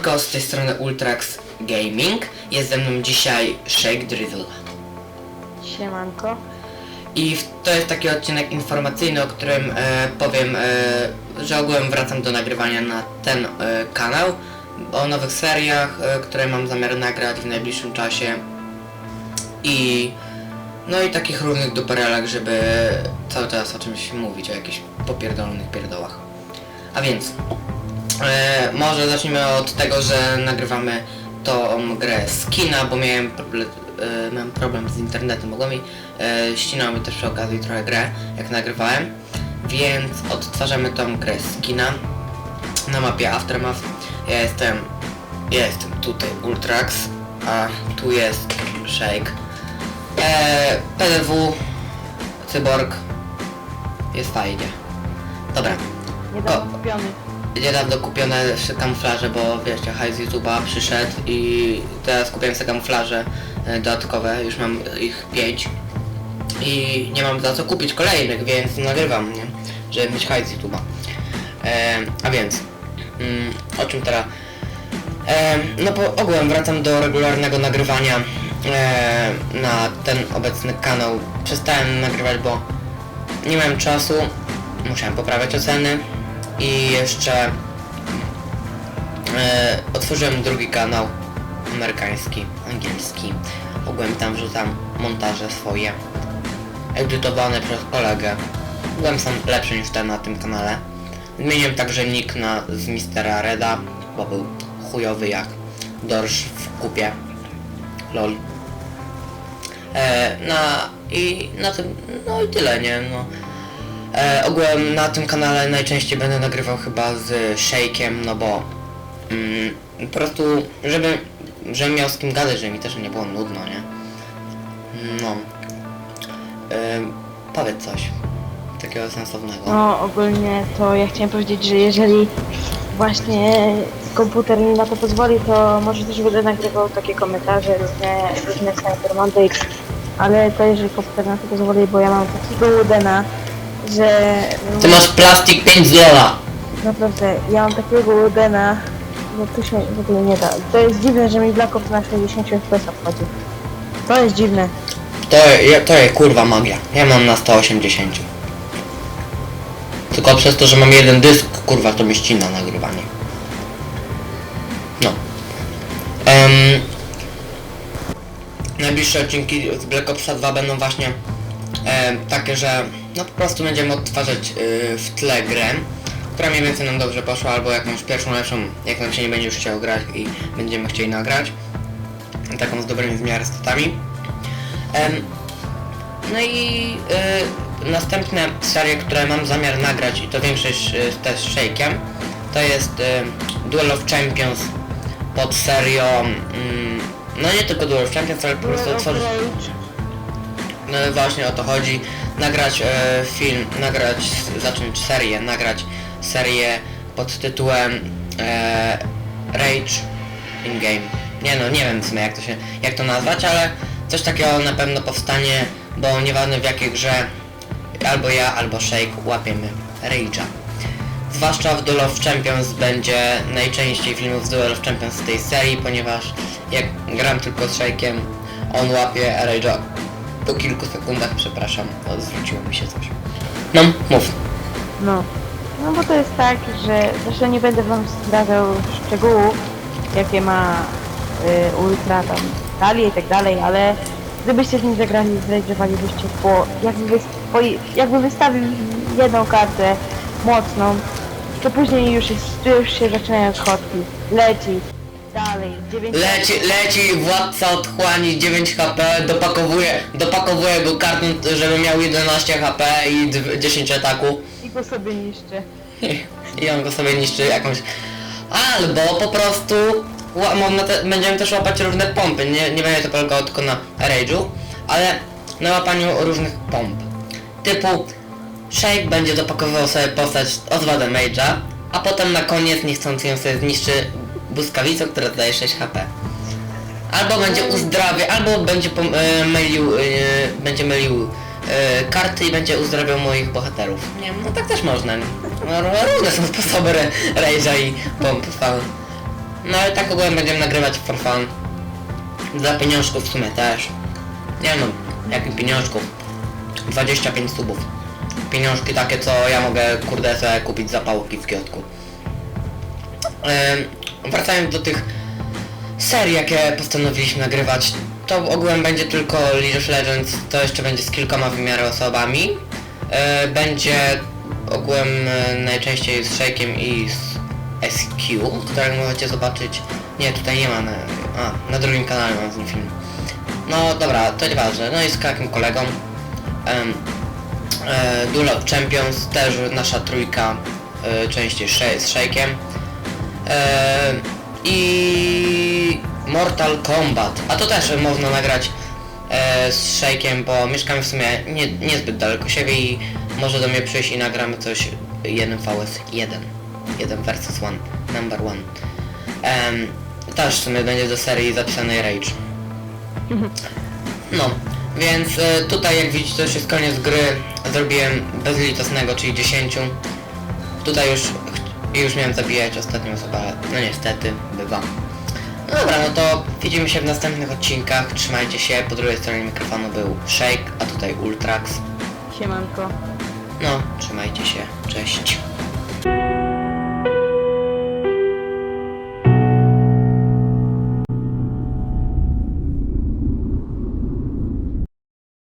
Siemanko, z tej strony Ultrax Gaming. Jest ze mną dzisiaj Shake Drizzle. Siemanko. I to jest taki odcinek informacyjny, o którym e, powiem, e, że ogółem wracam do nagrywania na ten e, kanał. O nowych seriach, e, które mam zamiar nagrać w najbliższym czasie. I no i takich różnych duperelach, żeby cały czas o czymś mówić, o jakichś popierdolonych pierdołach. A więc, e, może zacznijmy od tego, że nagrywamy tą grę z kina, bo miałem, proble- e, problem z internetem, mogło mi e, ścinał mi też przy okazji trochę grę, jak nagrywałem, więc odtwarzamy tą grę z kina na mapie Aftermath. Ja jestem, ja jestem tutaj Ultrax, a tu jest Shake. E, PDW, Cyborg, jest fajnie. Dobra, Niedawno O. kupiony. niedawno kupione kamuflaże, bo wiecie, hajs z YouTube'a przyszedł i teraz kupiłem sobie kamuflaże e, dodatkowe, już mam ich 5 i nie mam za co kupić kolejnych, więc nagrywam, nie? Żeby mieć hajs z YouTube'a. E, a więc, mm, o czym teraz? E, no bo ogółem wracam do regularnego nagrywania e, na ten obecny kanał. Przestałem nagrywać, bo nie miałem czasu, musiałem poprawiać oceny i jeszcze e, otworzyłem drugi kanał amerykański, angielski. Ogółem tam wrzucam montaże swoje, edytowane przez kolegę. Byłem sam lepszy niż ten na tym kanale. Zmieniłem także nick na z Mistera Reda, bo był chujowy jak dorsz w kupie. Lol. E, na i na tym, no i tyle, nie? No. E, ogółem na tym kanale najczęściej będę nagrywał chyba z Shake'iem, no bo mm, po prostu, żeby, żebym miał z kim gadać, żeby mi też nie było nudno, nie? No. E, powiedz coś takiego sensownego. No ogólnie to ja chciałem powiedzieć, że jeżeli właśnie komputer mi na to pozwoli, to może też będę nagrywał takie komentarze, różne, różne Sniper Mondays, ale to jeżeli komputer na to pozwoli, bo ja mam takiego Udena, że Ty masz plastik 5 dola! naprawdę, ja mam takiego Udena, że tu się w ogóle nie da. To jest dziwne, że mi Black Ops na 60 FPS wchodzi. To jest dziwne. To, je- to jest kurwa magia. Ja mam na 180. Tylko przez to, że mam jeden dysk, kurwa, to mi ścina nagrywanie. No. Em, najbliższe odcinki z Black Opsa 2 będą właśnie em, takie, że no po prostu będziemy odtwarzać y, w tle grę, która mniej więcej nam dobrze poszła, albo jakąś pierwszą lepszą, jak nam się nie będzie już chciał grać i będziemy chcieli nagrać. Taką z dobrymi w miarę statami. Em, no i y, następne serie, które mam zamiar nagrać i to większość y, też z Shake'em, to jest y, Duel of Champions pod serią, mm, no nie tylko Duel of Champions, ale po prostu otworzyć, no właśnie o to chodzi, nagrać e, film, nagrać, zacząć serię, nagrać serię pod tytułem e, Rage in Game. Nie no, nie wiem w sumie jak to się, jak to nazwać, ale coś takiego na pewno powstanie, bo nieważne w jakiej grze albo ja, albo Shake łapiemy Rage'a. Zwłaszcza w Duel of Champions będzie najczęściej filmów z Duel of Champions z tej serii, ponieważ jak gram tylko z Shake'iem, on łapie Rage'a po kilku sekundach, przepraszam, o, zwróciło mi się coś. No, mów. No. No bo to jest tak, że zresztą nie będę wam zdradzał szczegółów, jakie ma y, Ultra tam talie i tak dalej, ale gdybyście z nim zagrali, zrealizowalibyście po jakby, po, jakby wystawił jedną kartę mocną, to później już, jest, już się zaczynają schodki. Leci. Dalej. 9 Leci, leci władca otchłani 9 HP, dopakowuje, dopakowuje go kartą, żeby miał 11 HP i dw- 10 ataku. I go sobie niszczy. I on go sobie niszczy jakąś... Albo po prostu ła- można te, będziemy też łapać różne pompy. Nie, nie będzie to polegało tylko na Rage'u, ale na łapaniu różnych pomp. Typu Shake będzie dopakowywał sobie postać od Mage'a, a potem na koniec niechcący ją sobie zniszczy błyskawicą, która daje 6 HP. Albo będzie uzdrawiał, albo będzie pom- e, mylił, e, będzie mylił e, karty i będzie uzdrawiał moich bohaterów. Nie wiem, no tak też można. No, różne są sposoby re- Rage'a i pomp. No ale tak ogółem będziemy nagrywać for fun. Dla pieniążków w sumie też. Nie no, jakich pieniążków? 25 subów. Pieniążki takie, co ja mogę kurde sobie kupić zapałki w kiosku. Wracając do tych serii, jakie postanowiliśmy nagrywać, to ogółem będzie tylko League of Legends, to jeszcze będzie z kilkoma wymiary osobami. Yy, będzie ogółem yy, najczęściej z Shake'iem i z SQ, którego możecie zobaczyć. Nie, tutaj nie ma na, a, na drugim kanale mam z nim film. No dobra, to nieważne. No i z takim kolegą. Em, e, Duel of Champions, też nasza trójka, e, częściej z Shake'iem. E, I Mortal Kombat, a to też można nagrać e, z Shake'iem, bo mieszkamy w sumie nie, niezbyt daleko siebie i może do mnie przyjść i nagramy coś 1 vs 1. 1 versus 1, number 1. Em, też w sumie będzie do serii zapisanej Rage. No, więc e, tutaj jak widzicie to już jest koniec gry. Zrobiłem bezlitosnego, czyli 10. Tutaj już ch- już miałem zabijać ostatnią osobę, ale no niestety, bywa. No dobra, no to widzimy się w następnych odcinkach. Trzymajcie się. Po drugiej stronie mikrofonu był Shake, a tutaj Ultrax. Siemanko. No, trzymajcie się. Cześć.